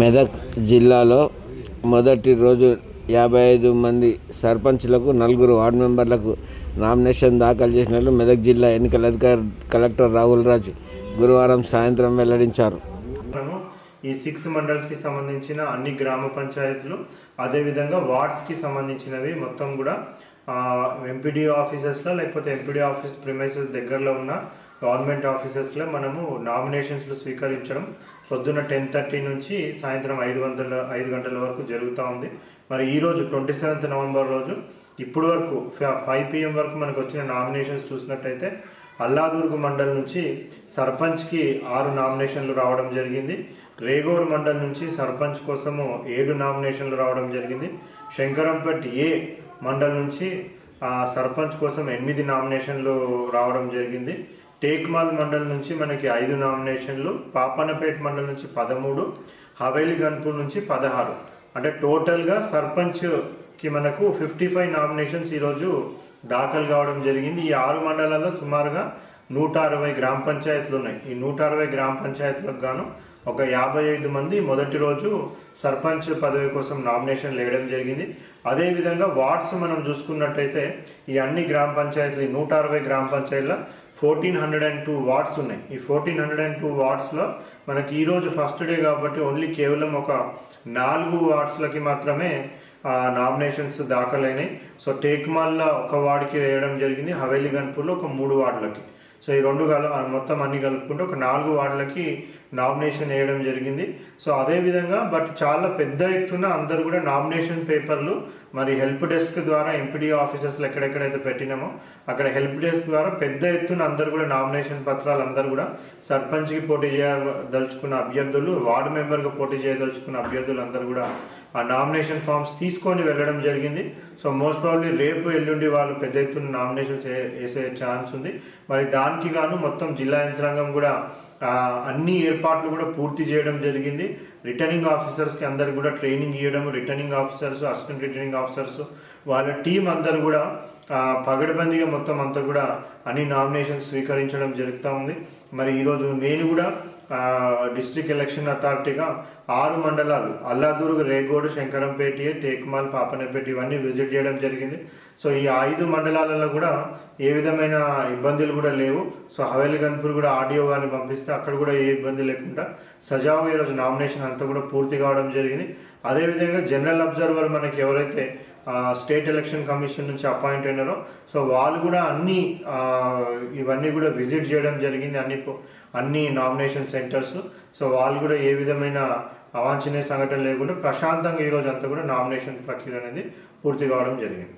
మెదక్ జిల్లాలో మొదటి రోజు యాభై ఐదు మంది సర్పంచ్లకు నలుగురు వార్డు మెంబర్లకు నామినేషన్ దాఖలు చేసినట్లు మెదక్ జిల్లా ఎన్నికల అధికారి కలెక్టర్ రాహుల్ రాజ్ గురువారం సాయంత్రం వెల్లడించారు. మనము ఈ సిక్స్ మండల్స్కి సంబంధించిన అన్ని గ్రామ పంచాయతీలు అదేవిధంగా వార్డ్స్కి సంబంధించినవి మొత్తం కూడా ఎంపీడీ ఆఫీసెస్లో లేకపోతే ఎంపీడీ ఆఫీస్ ప్రిమైసెస్ దగ్గరలో ఉన్న గవర్నమెంట్ ఆఫీసెస్లో మనము నామినేషన్స్లు స్వీకరించడం పొద్దున్న టెన్ థర్టీ నుంచి సాయంత్రం ఐదు వందల ఐదు గంటల వరకు జరుగుతూ ఉంది. మరి ఈ రోజు ట్వంటీ సెవెంత్ నవంబర్ రోజు ఇప్పుడు వరకు ఫైవ్ పిఎం వరకు మనకు వచ్చిన నామినేషన్స్ చూసినట్టయితే అల్లాదుర్గ్ మండల్ నుంచి సర్పంచ్కి ఆరు నామినేషన్లు రావడం జరిగింది. రేగోడ్ మండల్ నుంచి సర్పంచ్ కోసము ఏడు నామినేషన్లు రావడం జరిగింది. శంకరంపేట్ ఏ మండల్ నుంచి సర్పంచ్ కోసం ఎనిమిది నామినేషన్లు రావడం జరిగింది. టేక్మాల్ మండల్ నుంచి మనకి ఐదు నామినేషన్లు పాపనపేట్ మండల్ నుంచి పదమూడు హవేలి గన్పూర్ నుంచి పదహారు. అంటే టోటల్గా సర్పంచ్కి మనకు ఫిఫ్టీ ఫైవ్ నామినేషన్స్ ఈరోజు దాఖలు కావడం జరిగింది. ఈ ఆరు మండలాల్లో సుమారుగా నూట అరవై గ్రామ పంచాయతీలు ఉన్నాయి. ఈ నూట అరవై గ్రామ పంచాయతీలకు గాను ఒక యాభై ఐదు మంది మొదటి రోజు సర్పంచ్ పదవి కోసం నామినేషన్ వేయడం జరిగింది. అదేవిధంగా వార్డ్స్ మనం చూసుకున్నట్టయితే ఈ అన్ని గ్రామ పంచాయతీలు నూట అరవై గ్రామ పంచాయతీల fourteen hundred and two wards ఉన్నాయి. ఈ ఫోర్టీన్ హండ్రెడ్ అండ్ టూ వార్డ్స్లో మనకి ఈరోజు ఫస్ట్ డే కాబట్టి ఓన్లీ కేవలం ఒక నాలుగు వార్డ్స్లకి మాత్రమే నామినేషన్స్ దాఖలైనాయి. సో టేక్మాల్లో ఒక వార్డుకి వేయడం జరిగింది. హవేలీ గన్పూర్లో ఒక మూడు వార్డులకి సో ఈ రెండు కల మొత్తం అన్ని కలుపుకుంటే ఒక నాలుగు వార్డులకి నామినేషన్ వేయడం జరిగింది. సో అదేవిధంగా బట్ చాలా పెద్ద ఎత్తున అందరు కూడా నామినేషన్ పేపర్లు మరి హెల్ప్ డెస్క్ ద్వారా ఎంపీడీ ఆఫీసెస్లో ఎక్కడెక్కడైతే పెట్టినామో అక్కడ హెల్ప్ డెస్క్ ద్వారా పెద్ద ఎత్తున అందరు కూడా నామినేషన్ పత్రాలు అందరు కూడా సర్పంచ్కి పోటీ చేయదలుచుకున్న అభ్యర్థులు వార్డు మెంబర్గా పోటీ చేయదలుచుకున్న అభ్యర్థులు అందరూ కూడా ఆ నామినేషన్ ఫామ్స్ తీసుకొని వెళ్ళడం జరిగింది. సో మోస్ట్ ప్రాబ్లీ రేపు ఎల్లుండి వాళ్ళు పెద్ద ఎత్తున నామినేషన్స్ వేసే ఛాన్స్ ఉంది. మరి దానికి గాను మొత్తం జిల్లా యంత్రాంగం కూడా అన్ని ఏర్పాట్లు కూడా పూర్తి చేయడం జరిగింది. రిటర్నింగ్ ఆఫీసర్స్కి అందరికి కూడా ట్రైనింగ్ ఇవ్వడం returning officers assistant returning officers వాళ్ళ టీం అందరూ కూడా ఆ, పగడబందీగా మొత్తం అంతా కూడా అన్ని నామినేషన్స్ స్వీకరించడం జరుగుతూ ఉంది. మరి ఈరోజు నేను కూడా డిస్ట్రిక్ట్ ఎలక్షన్ అథారిటీగా ఆరు మండలాలు అల్లాదూరు రేగోడు శంకరంపేట టేక్మాల్ పాపనపేట ఇవన్నీ విజిట్ చేయడం జరిగింది. సో ఈ ఐదు మండలాలలో కూడా ఏ విధమైన ఇబ్బందులు కూడా లేవు. సో హవేలి గన్పూర్ కూడా ఆడియో కానీ పంపిస్తే అక్కడ కూడా ఏ ఇబ్బంది లేకుండా సజావుగా ఈరోజు నామినేషన్ అంతా కూడా పూర్తి కావడం జరిగింది. అదేవిధంగా జనరల్ అబ్జర్వర్ మనకి ఎవరైతే స్టేట్ ఎలక్షన్ కమిషన్ నుంచి అపాయింట్ అయినారో. సో వాళ్ళు కూడా అన్ని ఇవన్నీ కూడా విజిట్ చేయడం జరిగింది అన్ని అన్ని నామినేషన్ సెంటర్స్. సో వాళ్ళు కూడా ఏ విధమైన అవాంఛనీయ సంఘటన లేకుండా ప్రశాంతంగా ఈరోజు అంతా కూడా నామినేషన్ ప్రక్రియ అనేది పూర్తి కావడం జరిగింది.